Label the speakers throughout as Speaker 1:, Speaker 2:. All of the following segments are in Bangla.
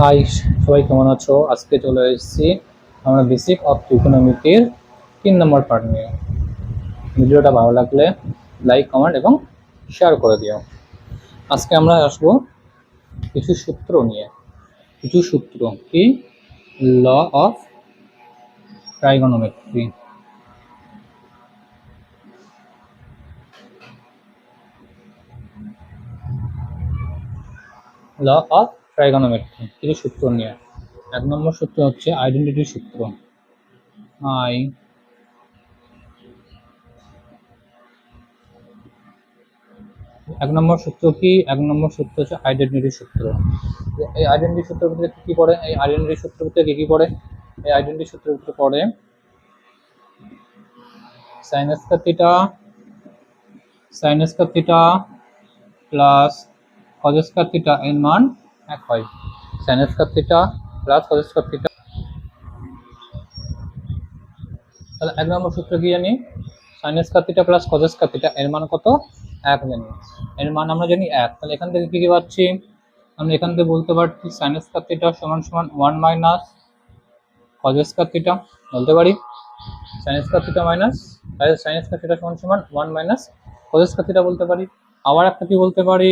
Speaker 1: হাই, সবাই কেমন আছো? আজকে চলে এসেছি আমরা বেসিক অফ ইকোনমিকের তিন নম্বর পার্ট নিয়ে। ভিডিওটা ভালো লাগলে লাইক কমেন্ট এবং শেয়ার করে দিও। আজকে আমরা আসব কিছু সূত্র নিয়ে। কিছু সূত্র কি? Law of trigonometry law of trigonometry কিছু সূত্র নিয়ে। এক নম্বর সূত্র হচ্ছে আইডেন্টিটি সূত্র। আই এক নম্বর সূত্র কি? এক নম্বর সূত্র হচ্ছে আইডেন্টিটি সূত্র। এই আইডেন্টিটি সূত্রের ভিতরে কি পড়ে? এই আইডেন্টিটি সূত্রের ভিতরে কি কি পড়ে? এই আইডেন্টিটি সূত্রের ভিতরে পড়ে sinus theta sinus theta plus cos square theta এর মান এক হয়। Sine square theta plus cos square theta তাহলে এক নম্বর সূত্র কি জানি? Sine square theta plus cos square theta এর মান কত? এক জানি। এর মান আমরা জানি এক। তাহলে এখান থেকে কি কি পাচ্ছি? আমরা এখান থেকে বলতে পারছি সাইনাস্কার থিটা সমান সমান ওয়ান মাইনাস কজস্কার থিটা বলতে পারি? Sine square theta minus sine square theta সমান সমান ওয়ান মাইনাস কজস্কার থিটা বলতে পারি। আবার একটা কি বলতে পারি?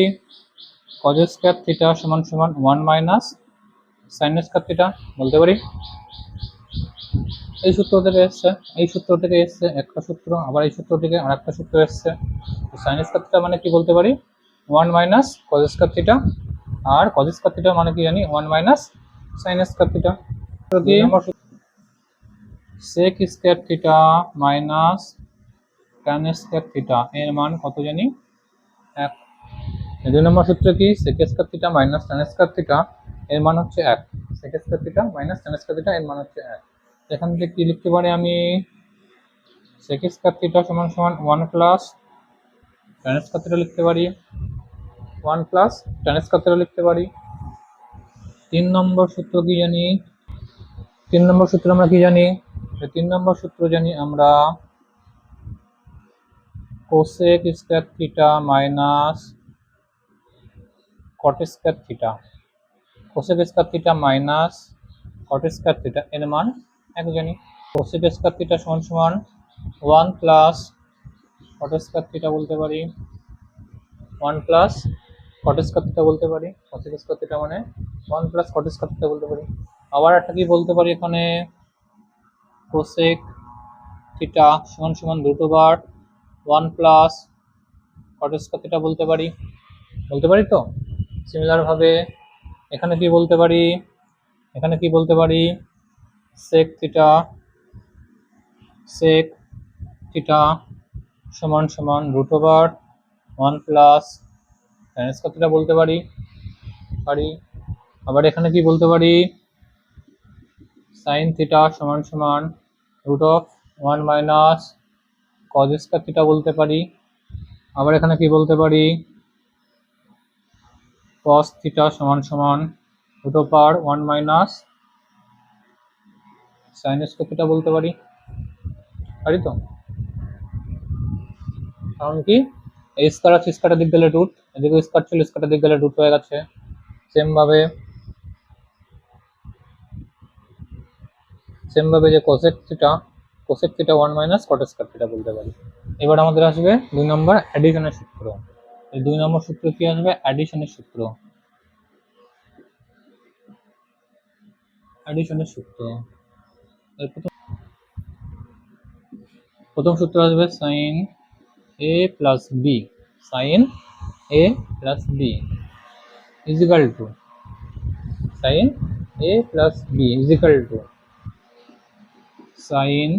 Speaker 1: কজ স্কোয়ার থিটা সমান সমান one minus sine square theta বলতে পারি? এই সূত্র থেকে এসছে, এই সূত্র থেকে এসছে, একটা সূত্র, আবার এই সূত্র থেকে আর একটা সূত্র এসছে। সাইন স্কোয়ার থিটা মানে কি বলতে পারি? One minus cos square theta আর কজ স্কোয়ার থিটা মানে কি জানি? One minus sine square theta তো কি sec theta minus tan square theta এর মান কত জানি? এক দুই নম্বর সূত্র কি? Sec square theta minus tan square theta এর মান হচ্ছে এক। Sec square theta minus tan square theta এর মান হচ্ছে এক। এখান থেকে কি লিখতে পারি আমি? সেক স্কোয়ার থিটা সমান সমান ওয়ান প্লাস টেন থিটা লিখতে পারি। ওয়ান প্লাস টেন থিটা লিখতে পারি। তিন নম্বর সূত্র কি জানি? তিন নম্বর সূত্র আমরা কি জানি? এই তিন নম্বর সূত্র জানি আমরা cosec square theta minus cot square theta cosec square theta minus cot square theta এর মান এক জানি কোসেক স্কোয়ার থিটা সমান সমান one plus cot square theta বলতে পারি। One plus cot square theta বলতে পারি। কোসেক স্কোয়ার থিটা মানে one plus cot square theta বলতে পারি। আবার একটা কি বলতে পারি এখানে? কোসেক থিটা সমান সমান দুটো বার one plus cot square theta বলতে পারি। বলতে পারি তো? সিমিলারভাবে এখানে কি বলতে পারি? এখানে কি বলতে পারি? সেক থিটা সেক থিটা সমান সমান root over one plus square theta বলতে পারি। পারি। আবার এখানে কি বলতে পারি? সাইন থিটা সমান সমান root of one minus cos square theta বলতে পারি। আবার এখানে কি বলতে পারি? Cos থিটা সমান সমান root per one minus sine square theta বলতে পারি। পারি তো? কারণ কি? এই স্কোয়ার আছে স্কোয়ারের দিক গেলে রুট এদিকে স্কোয়ার ছিল স্কোয়ারের দিক গেলে রুট হয়ে গেছে। সেম ভাবে যে cosec theta cosec theta one minus cot square theta বলতে পারি। এবার আমাদের আসবে দুই নম্বর অ্যাডিশনের সূত্র। এই দুই নম্বর সূত্র কি আসবে? অ্যাডিশনের সূত্র। অ্যাডিশনের সূত্র। প্রথম সূত্র আসবে sine A plus B sine A plus B equal to sine A plus B equal to sine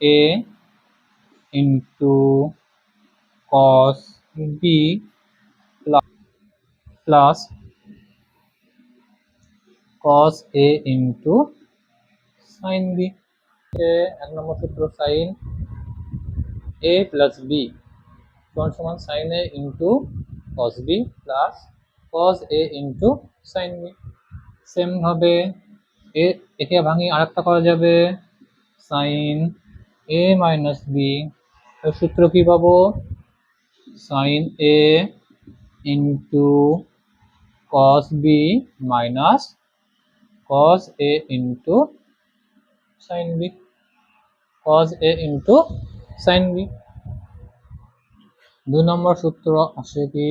Speaker 1: A into cos B plus cos a into sine B এক নম্বর সূত্র সাইন এ প্লাস বি সমান সমান sine A into cos B plus cos A into sine B সেমভাবে এ একে ভাঙি আরেকটা করা যাবে সাইন এ মাইনাস বি সূত্র কি পাবো? Sine A into cos b minus cos a into sin b cos a into sin b দুই নম্বর সূত্র আসে কি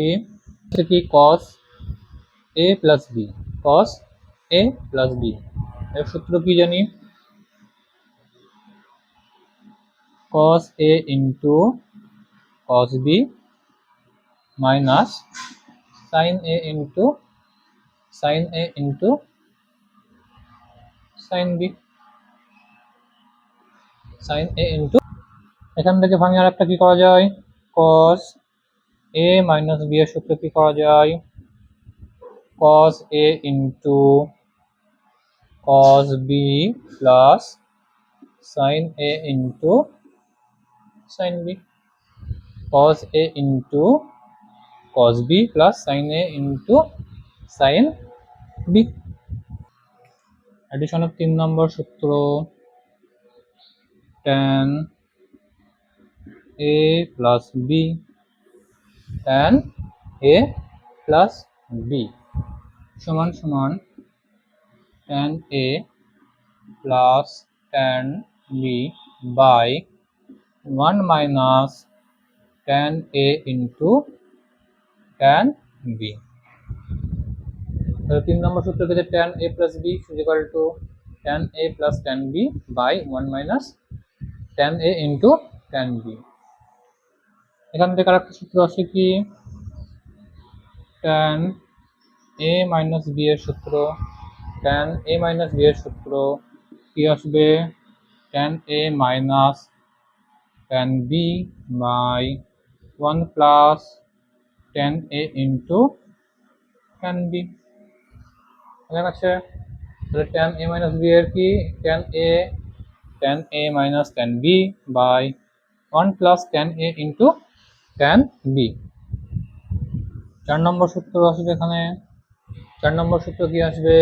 Speaker 1: আসে কি cos a plus b cos a plus b এর সূত্র কি জানি cos a into cos b minus sin a into sin a into sin b sin a into এখান থেকে ভাঙে আর একটা কি করা যায় cos a minus b এর সূত্র কি করা যায় cos a into cos b plus sin a into sin b cos a into cos b plus sin a into sin b অ্যাডিশনের তিন নম্বর সূত্র tan a plus b tan a plus b সমান সমান tan a plus tan b by 1 minus tan a into tan b তাহলে তিন নম্বর সূত্র থেকে a plus b is equal to tan a plus tan b by 1 minus tan a into tan b এখান থেকে আরেকটা সূত্র আসে কি tan a minus b এর সূত্র tan a minus b এর সূত্র কি আসবে tan a minus tan b by 1 plus tan a into tan b. ঠিক আছে? তাহলে tan a minus b এর কি? tan a tan a minus tan b by 1 plus tan a into tan b. চার নম্বর সূত্র আসবে এখানে। চার নম্বর সূত্র কি আসবে?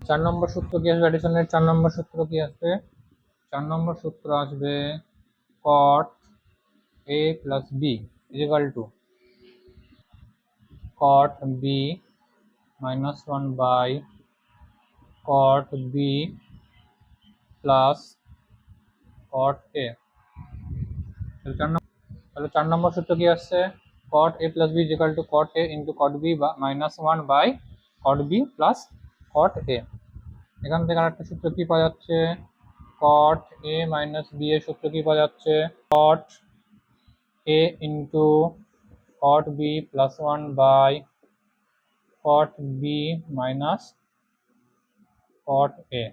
Speaker 1: চার নম্বর সূত্র কি আসবে? অ্যাডিশনের চার নম্বর সূত্র কি আসবে? চার নম্বর সূত্র আসবে cot a plus b is to cot b minus 1 by cot b plus cot a তাহলে চার নম্বর সূত্র কি আসছে cot a plus b is equal to cot a into cot b minus 1 by cot b plus cot a এখান থেকে আরেকটা সূত্র কি পাওয়া যাচ্ছে cot a minus b এর সূত্র কি পাওয়া যাচ্ছে cot a into cot b plus 1 by cot b minus cot a